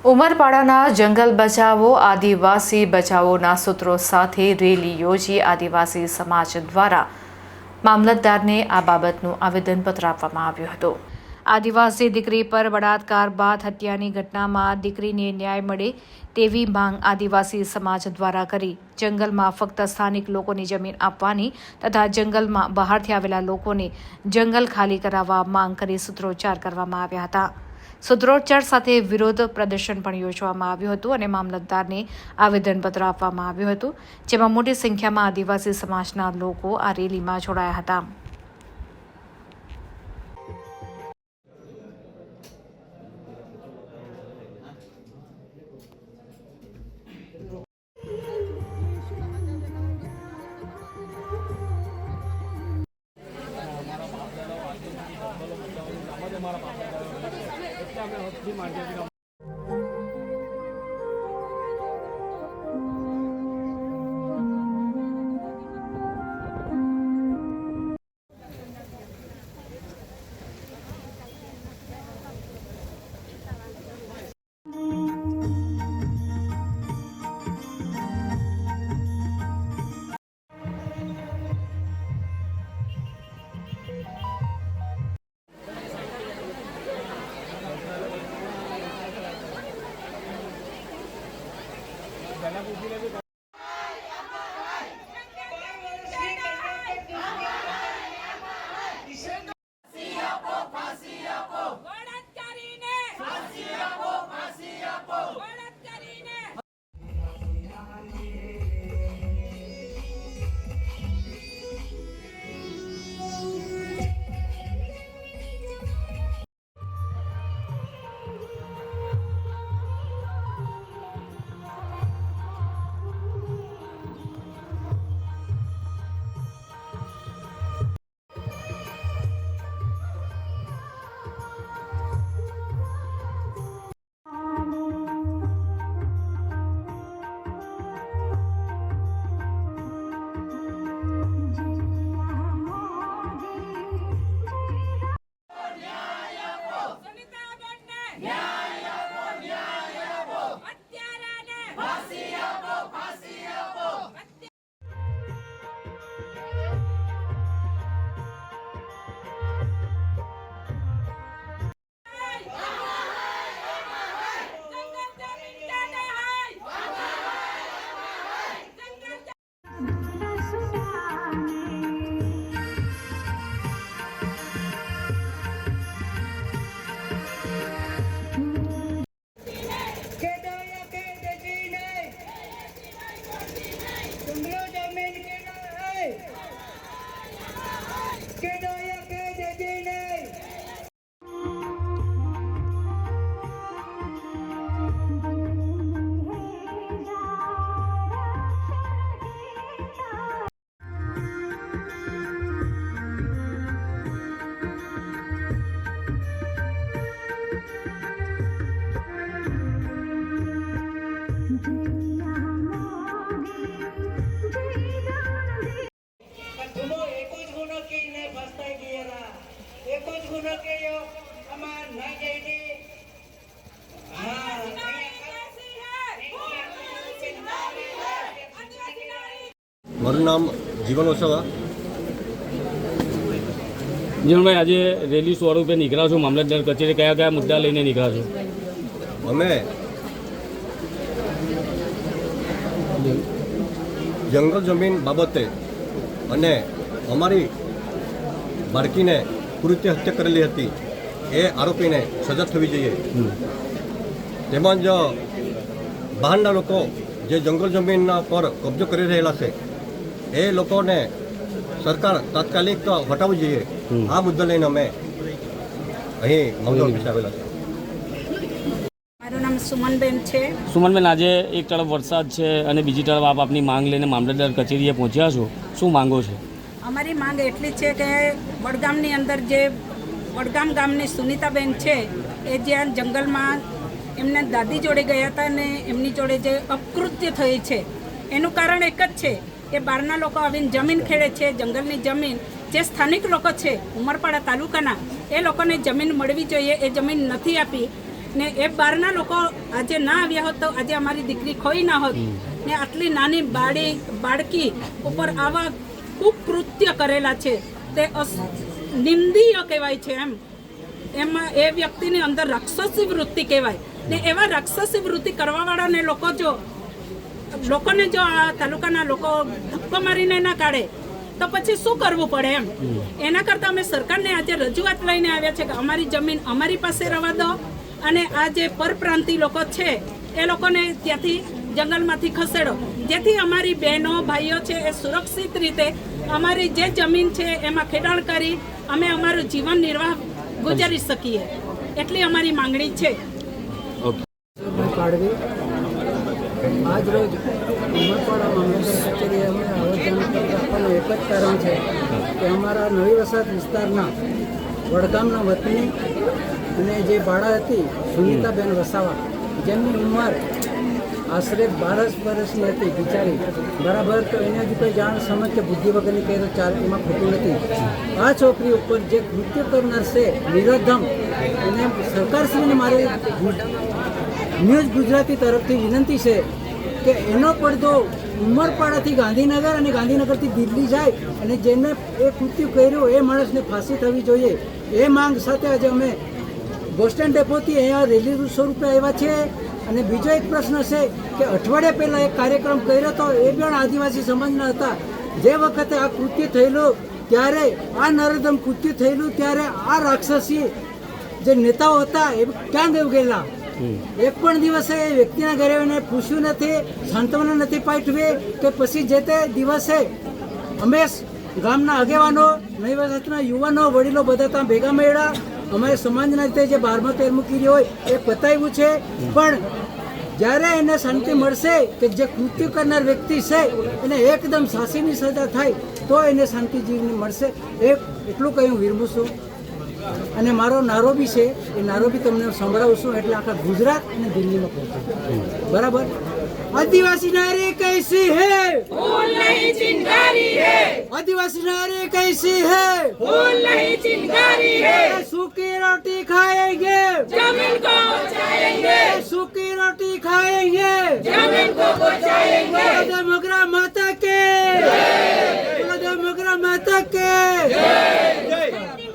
ઉમરપાડાના જંગલ બચાવો, આદિવાસી બચાવોના સૂત્રો સાથે રેલી યોજી આદિવાસી સમાજ દ્વારા મામલતદારને આ બાબતનું આવેદનપત્ર આપવામાં આવ્યું હતું. આદિવાસી દીકરી પર બળાત્કાર બાદ હત્યાની ઘટનામાં દીકરીને ન્યાય મળે તેવી માંગ આદિવાસી સમાજ દ્વારા કરી. જંગલમાં ફક્ત સ્થાનિક લોકોની જમીન આપવાની તથા જંગલમાં બહારથી આવેલા લોકોને જંગલ ખાલી કરાવવા માંગ કરી સૂત્રોચ્ચાર કરવામાં આવ્યા હતા. સૂત્રોચ્ચાર સાથે વિરોધ પ્રદર્શન પણ યોજવામાં આવ્યું હતું અને મામલતદારને આવેદનપત્ર આપવામાં આવ્યું હતું, જેમાં મોટી સંખ્યામાં આદિવાસી સમાજના લોકો આ રેલીમાં જોડાયા હતા. Market મારું નામ જીવન વસાવા જીવનભાઈ આજે રેલી સ્વરૂપે નીકળ્યા છો? મામલતદાર કચેરી કયા કયા મુદ્દા લઈને નીકળ્યા છો? અમે જંગલ જમીન બાબતે અને અમારી બાળકીને કૃત્ય હત્યા કરેલી હતી એ આરોપીને સજા થવી જોઈએ. તેમજ બહારના લોકો જે જંગલ જમીનના પર કબજો કરી રહેલા છે એ લોકોને સરકાર તાત્કાલિક હટાવવી જોઈએ. આ મુદ્દો લઈને અમે અહીં ઓફિસે આવેલા છે મારું નામ સુમનબેન છે. સુમનબેન આજે એક તરફ વરસાદ છે અને બીજી તરફ આપ આપની માંગ લઈને મામલતદાર કચેરીએ પહોંચ્યા છો. શું માંગો છો? અમારી માંગ એટલી છે કે વડગામની અંદર જે વડગામ ગામની સુનીતાબેન છે એ જ્યાં જંગલમાં એમને દાદી જોડે ગયા હતા અને એમની જોડે જે અપકૃત્ય થઈ છે એનું કારણ એક જ છે કે બહારના લોકો આવીને જમીન ખેડે છે, જંગલની જમીન, જે સ્થાનિક લોકો છે, ઉમરપાડા તાલુકાના, એ લોકોને જમીન મળવી જોઈએ, એ જમીન નથી આપી. ને એ બહારના લોકો આજે ના આવ્યા હોત તો આજે અમારી દીકરી ખોઈ ના હોત. ને આટલી નાની બાળી, બાળકી ઉપર આવા કુકૃત્ય કરેલા છે. તે નિંદનીય કહેવાય છે એમ. એમાં એ વ્યક્તિની અંદર રાક્ષસી વૃત્તિ કહેવાય. ને એવા રાક્ષસી વૃત્તિ કરવાવાળાને લોકો જો લોકોને જો આ તાલુકાના લોકો ધક્કો મારીને ના કાઢે તો પછી શું કરવું પડે એમ? એના કરતાં અમે સરકારને આજે રજૂઆત લઈને આવ્યા છે કે અમારી જમીન અમારી પાસે રહેવા દો અને આ જે પરપ્રાંતિ લોકો છે એ લોકોને ત્યાંથી જંગલમાંથી ખસેડો. જેથી અમારી બહેનો ભાઈઓ છે એ સુરક્ષિત રીતે અમારી જે જમીન છે એમાં ખેડાણ કરી અમે અમારું જીવન નિર્વાહ ગુજારી શકીએ. એટલી અમારી માંગણી છે. આજ રોજ ઉમરપાડા મામલતદાર કચેરીએ અમે આવેદનપત્ર આપવાનું એક જ કારણ છે કે અમારા નવી વસાહત વિસ્તારના વડગામના વતની અને જે બાળા હતી સુનિતાબેન વસાવા, જેમની ઉંમર આશરે બારસ વર્ષની હતી બિચારી. બરાબર તો એને હજુ કોઈ જાણ સમજ કે બુદ્ધિ વગરની કહે તો ચાલ ખોટું નથી. આ છોકરી ઉપર જે કૃત્ય કરનાર છે નિરધમ એને સરકારશ્રીને મારી ન્યૂઝ ગુજરાતી તરફથી વિનંતી છે કે એનો પડદો ઉમરપાડાથી ગાંધીનગર અને ગાંધીનગરથી દિલ્હી જાય અને જેને એ કૃત્યુ કર્યું એ માણસને ફાંસી થવી જોઈએ. એ માંગ સાથે આજે અમે બસ સ્ટેન્ડ ડેપોથી અહીંયા રેલી સ્વરૂપે આવ્યા છે અને બીજો એક પ્રશ્ન છે કે અઠવાડિયા પહેલાં એક કાર્યક્રમ કર્યો હતો એ પણ આદિવાસી સમાજના હતા. જે વખતે આ કૃત્ય થયેલું, ત્યારે આ નરોદમ કૃત્ય થયેલું, ત્યારે આ રાક્ષસી જે નેતાઓ હતા એ ક્યાં ગયું ગયેલા? એક પણ દિવસે એ વ્યક્તિના ઘરે એને પૂછ્યું નથી સાંત્વના નથી પાઠવી કે પછી જે તે દિવસે અમે ગામના આગેવાનો નૈવજાતના યુવાનો વડીલો બધા ત્યાં ભેગા મળ્યા. અમારે સમાજના રીતે જે બારમા તેરમું કીરી હોય એ પતાવ્યું છે. પણ જ્યારે એને શાંતિ મળશે કે જે કૃત્યુ કરનાર વ્યક્તિ છે એને એકદમ સાસીની સજા થાય તો એને શાંતિ જીવની મળશે. એ એટલું કહી હું વિરમું છું. અને મારો નારો બી છે એ નારો બી તમને સંભળાવું છું એટલે આખા ગુજરાત અને દિલ્હીમાં પહોંચે બરાબર આદિવાસી નારી કૈસી હે फूल नहीं चिंगारी है આદિવાસી નારી કૈસી હે फूल नहीं चिंगारी है सूखी रोटी खाएंगे जमीन को बचाएंगे सूखी रोटी खाएंगे जमीन को बचाएंगे कदम